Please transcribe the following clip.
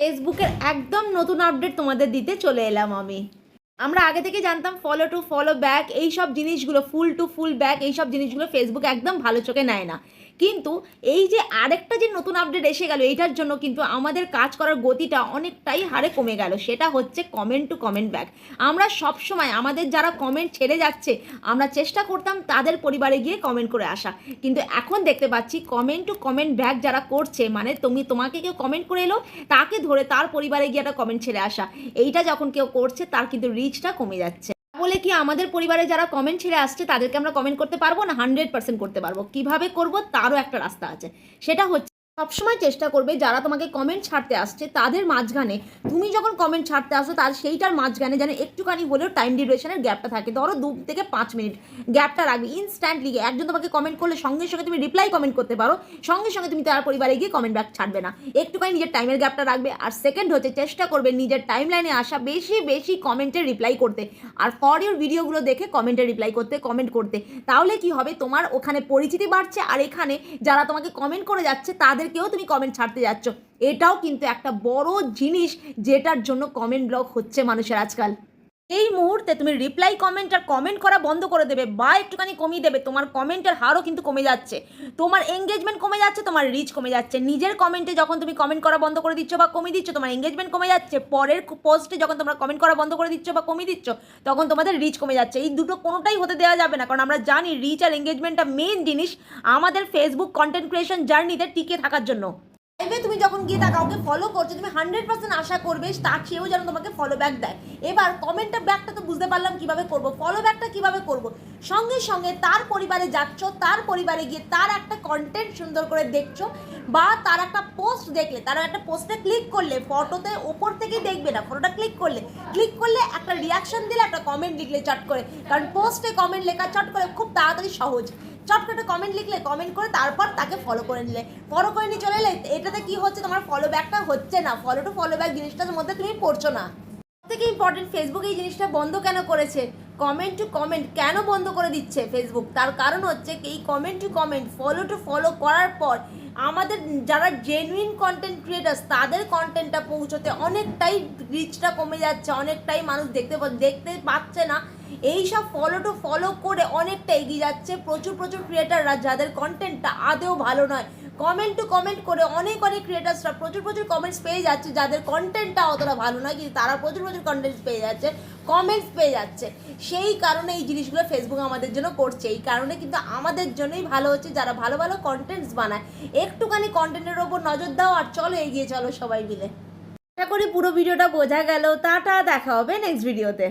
ফেসবুকের একদম নতুন আপডেট তোমাদের দিতে চলে এলাম আমি। আমরা আগে থেকে জানতাম ফলো টু ফলো ব্যাক এই সব জিনিসগুলো ফুল টু ফুল ব্যাক এই সব জিনিসগুলো ফেসবুক একদম ভালো চোখে নেয় না। কিন্তু এই যে আরেকটা যে নতুন আপডেট এসে গেল, এইটার জন্য কিন্তু আমাদের কাজ করার গতিটা অনেকটাই হারে কমে গেল, সেটা হচ্ছে কমেন্ট টু কমেন্ট ব্যাক আমরা সব সময় আমাদের যারা কমেন্ট ছেড়ে যাচ্ছে, আমরা চেষ্টা করতাম তাদের পরিবারে গিয়ে কমেন্ট করে আসা। কিন্তু এখন দেখতে পাচ্ছি কমেন্ট টু কমেন্ট ব্যাক যারা করছে মানে তুমি, তোমাকে কেউ কমেন্ট করে এলো, তাকে ধরে তার পরিবারে গিয়ে একটা কমেন্ট ছেড়ে আসা। এইটা যখন কেউ করছে, তার কিন্তু রিচটা কমে যাচ্ছে। কি আমাদের পরিবারে যারা কমেন্ট ছেড়ে আসছে, তাদেরকে আমরা কমেন্ট করতে পারব না? হান্ড্রেড পার্সেন্ট করতে পারব। কীভাবে করব? তারও একটা রাস্তা আছে। সেটা হচ্ছে সবসময় চেষ্টা করবে যারা তোমাকে কমেন্ট ছাড়তে আসছে, তাদের মাঝখানে, তুমি যখন কমেন্ট ছাড়তে আসো তার সেইটার মাঝখানে যেন একটুখানি হলেও টাইম ডিউরেশনের গ্যাপটা থাকে। ধরো দু থেকে পাঁচ মিনিট গ্যাপটা রাখবে। ইনস্ট্যান্টলি একজন তোমাকে কমেন্ট করলে সঙ্গে সঙ্গে তুমি রিপ্লাই কমেন্ট করতে পারো, সঙ্গে সঙ্গে তুমি তার পরিবারে গিয়ে কমেন্ট ব্যাক ছাড়বে না। একটুখানি নিজের টাইমের গ্যাপটা রাখবে আর সেকেন্ড হচ্ছে চেষ্টা করবে নিজের টাইম লাইনে আসা বেশি বেশি কমেন্টের রিপ্লাই করতে। আর ফর ইউর ভিডিওগুলো দেখে কমেন্টের রিপ্লাই করতে কমেন্ট করতে। তাহলে কি হবে? তোমার ওখানে পরিচিতি বাড়ছে আর এখানে যারা তোমাকে কমেন্ট করে যাচ্ছে তাদেরকেও তুমি কমেন্ট ছাড়তে যাচ্ছ। এটাও কিন্তু একটা বড় জিনিস যেটার জন্য কমেন্ট ব্লক হচ্ছে মানুষের আজকাল। এই মুহূর্তে তুমি রিপ্লাই কমেন্ট আর কমেন্ট করা বন্ধ করে দেবে, বা একটুখানি কমিয়ে দেবে। তোমার কমেন্টের হারও কিন্তু কমে যাচ্ছে। তোমার এঙ্গেজমেন্ট কমে যাচ্ছে, তোমার রিচ কমে যাচ্ছে। নিজের কমেন্টে যখন তুমি কমেন্ট করা বন্ধ করে দিচ্ছ বা কমিয়ে দিচ্ছ, তোমার এঙ্গেজমেন্ট কমে যাচ্ছে। পরের পোস্টে যখন তোমরা কমেন্ট করা বন্ধ করে দিচ্ছ বা কমিয়ে দিচ্ছ, তখন তোমাদের রিচ কমে যাচ্ছে। এই দুটো কোনোটাই হতে দেওয়া যাবে না। কারণ আমরা জানি রিচ আর এঙ্গেজমেন্টটা মেন জিনিস আমাদের ফেসবুক কন্টেন্ট ক্রিয়েশন জার্নিতে টিকে থাকার জন্য। লাইভে তুমি যখন গিয়ে তা কাউকে ফলো করছ, তুমি হান্ড্রেড পার্সেন্ট আশা করবে তার সেও যেন তোমাকে ফলো ব্যাক দেয়। এবার কমেন্টটা ব্যাকটা তো বুঝতে পারলাম কীভাবে করব ফলো ব্যাকটা কীভাবে করব? সঙ্গে সঙ্গে তার পরিবারে যাচ্ছ, তার পরিবারে গিয়ে তার একটা কন্টেন্ট সুন্দর করে দেখছ বা তার একটা পোস্ট দেখলে, তার একটা পোস্টে ক্লিক করলে ফটোতে ওপর থেকেই দেখবে না ফটোটা ক্লিক করলে। ক্লিক করলে একটা রিয়াকশন দিলে, একটা কমেন্ট লিখলে চট করে। কারণ পোস্টে কমেন্ট লেখা চট করে খুব তাড়াতাড়ি সহজ। চট করে কমেন্ট লিখলে কমেন্ট করে তারপর তাকে ফলো করে নিলে। ফলো করে নিয়ে চলে এলে এটাতে কি হচ্ছে? তোমার ফলো ব্যাকটা হচ্ছে না। ফলো টু ফলো ব্যাক জিনিসটার মধ্যে তুমি পড়ছো না। থেকে ইম্পর্টেন্ট ফেসবুক এই জিনিসটা বন্ধ কেন করেছে? কমেন্ট টু কমেন্ট কেন বন্ধ করে দিচ্ছে ফেসবুক তার কারণ হচ্ছে এই comment to comment follow to follow করার পর আমাদের যারা জেনুইন কন্টেন্ট ক্রিয়েটার্স তাদের কন্টেন্টটা পৌঁছতে অনেকটাই রিচটা কমে যাচ্ছে, অনেকটাই মানুষ দেখতে দেখতে পাচ্ছে না। এই সব ফলো টু ফলো করে অনেকটা এগিয়ে যাচ্ছে। প্রচুর প্রচুর ক্রিয়েটাররা যাদের কন্টেন্টটা আদেও ভালো নয়। কমেন্ট টু কমেন্ট করে অনেক অনেক ক্রিয়েটার্সরা প্রচুর প্রচুর কমেন্টস পেয়ে যাচ্ছে। যাদের কন্টেন্টটা অতটা ভালো নয়, কিন্তু তারা প্রচুর প্রচুর কন্টেন্টস পেয়ে যাচ্ছে কমেন্টস পেয়ে যাচ্ছে। সেই কারণে এই জিনিসগুলো ফেসবুক আমাদের জন্য করছে। এই কারণে কিন্তু আমাদের জন্যই ভালো হচ্ছে যারা ভালো ভালো কন্টেন্টস বানায়। একটুখানি কন্টেন্টের ওপর নজর দাও আর চলো এগিয়ে চলো সবাই মিলে। আশা করি পুরো ভিডিওটা বোঝা গেল। টাটা, দেখা হবে নেক্সট ভিডিওতে